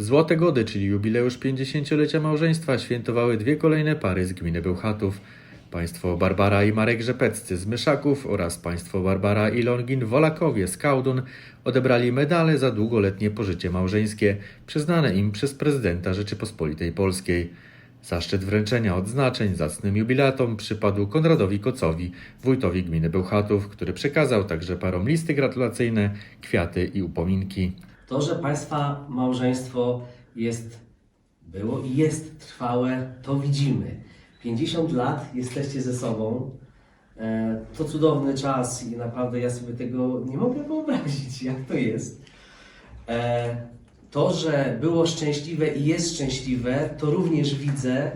Złote Gody, czyli jubileusz 50-lecia małżeństwa, świętowały dwie kolejne pary z gminy Bełchatów. Państwo Barbara i Marek Rzepeccy z Myszaków oraz państwo Barbara i Longin Wolakowie z Kaudun odebrali medale za długoletnie pożycie małżeńskie przyznane im przez prezydenta Rzeczypospolitej Polskiej. Zaszczyt wręczenia odznaczeń zacnym jubilatom przypadł Konradowi Kocowi, wójtowi gminy Bełchatów, który przekazał także parom listy gratulacyjne, kwiaty i upominki. To, że Państwa małżeństwo jest, było i jest trwałe, to widzimy. 50 lat jesteście ze sobą. E, To cudowny czas i naprawdę ja sobie tego nie mogę wyobrazić, jak to jest. E, To, że było szczęśliwe i jest szczęśliwe, to również widzę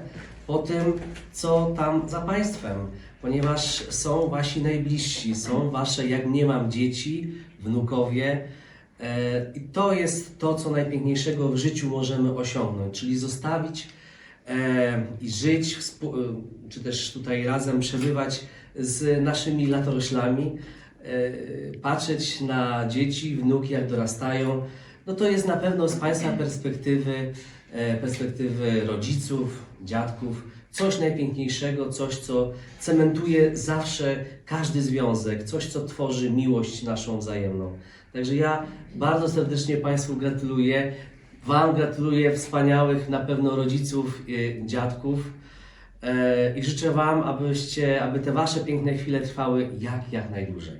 po tym, co tam za Państwem, ponieważ są Wasi najbliżsi, są Wasze, jak nie mam dzieci, wnukowie. E, I to jest to, co najpiękniejszego w życiu możemy osiągnąć, czyli zostawić e, i żyć, e, czy też tutaj razem przebywać z naszymi latoroślami, patrzeć na dzieci, wnuki, jak dorastają. No to jest na pewno z Państwa perspektywy, perspektywy rodziców, dziadków, coś najpiękniejszego, coś, co cementuje zawsze każdy związek, coś, co tworzy miłość naszą wzajemną. Także ja bardzo serdecznie Państwu gratuluję. Wam gratuluję wspaniałych na pewno rodziców, e, dziadków e, i życzę Wam, abyście, aby te Wasze piękne chwile trwały jak, jak najdłużej.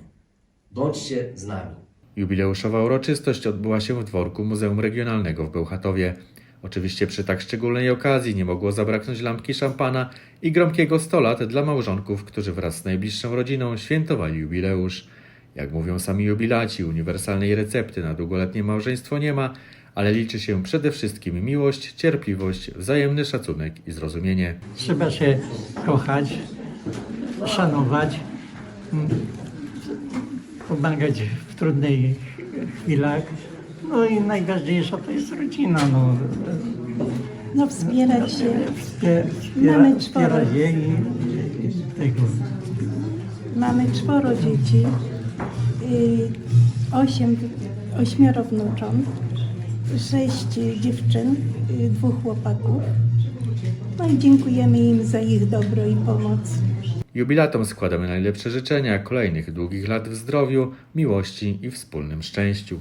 Bądźcie z nami. Jubileuszowa uroczystość odbyła się w dworku Muzeum Regionalnego w Bełchatowie. Oczywiście przy tak szczególnej okazji nie mogło zabraknąć lampki szampana i gromkiego 100 lat dla małżonków, którzy wraz z najbliższą rodziną świętowali jubileusz. Jak mówią sami jubilaci, uniwersalnej recepty na długoletnie małżeństwo nie ma, ale liczy się przede wszystkim miłość, cierpliwość, wzajemny szacunek i zrozumienie. Trzeba się kochać, szanować, mm, pomagać w trudnych chwilach. No i najważniejsza to jest rodzina. No, No wspierać się. Wspie- Mamy wspiera, czworo. wspiera je i, i tego. Mamy czworo dzieci, y, osiem, ośmioro wnucząt, sześć dziewczyn, y, dwóch chłopaków. No i dziękujemy im za ich dobro i pomoc. Jubilatom składamy najlepsze życzenia kolejnych długich lat w zdrowiu, miłości i wspólnym szczęściu.